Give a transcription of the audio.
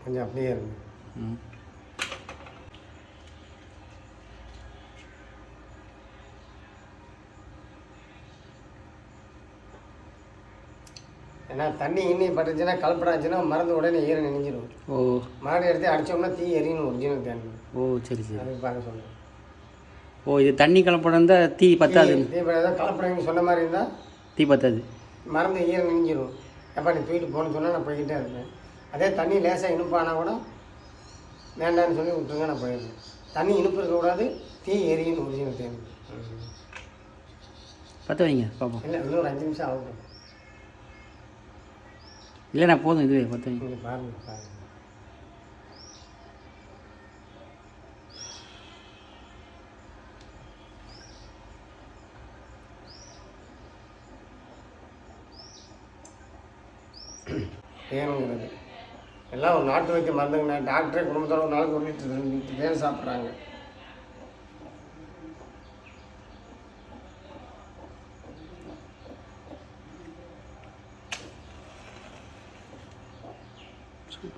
கொஞ்சம் அப்படியே இருங்க ஏன்னா தண்ணி இன்னி பட்டுச்சுன்னா கலப்படாச்சுன்னா மருந்து உடனே ஈரம் நெஞ்சிடும் ஓ. மாடு எடுத்து அடிச்சோம்னா தீ எரியணும் ஒரிஜினல் தேன் ஓ சரி சரி. அதுக்கு பார்க்க சொல்லுங்கள் ஓ இது தண்ணி கலப்படம் இருந்தால் தீ பத்தாது. தீ ஏதாவது கலப்படம் சொன்ன மாதிரி இருந்தால் தீ பத்தாது. மருந்து ஈரம் நெஞ்சிரும் எப்போ நீ தூக்கிட்டு போகணும்னு சொன்னால் நான் போய்கிட்டே இருப்பேன். அதே தண்ணி லேசாக இனிப்பானா கூட வேண்டாம்னு சொல்லி விட்டுருங்க நான் போயிடுவேன் தண்ணி இனிப்பு இருக்கக்கூடாது தீ எரியணும் ஒரிஜினல் தேன். பற்ற வைங்க பார்ப்போம். இல்லை இன்னும் ஒரு அஞ்சு நிமிஷம் ஆகும். இல்லைண்ணா போதும் இதுவே பற்ற வைங்க. நீங்கள் பாருங்கள் பாருங்கள் தேனுங்கிறது. எல்லாம் ஒரு நாட்டு வைக்க மருந்துங்கண்ணே. டாக்டரே குடும்பத்தோட ஒரு நாளைக்கு ஒரு பேர் சாப்பிட்றாங்க.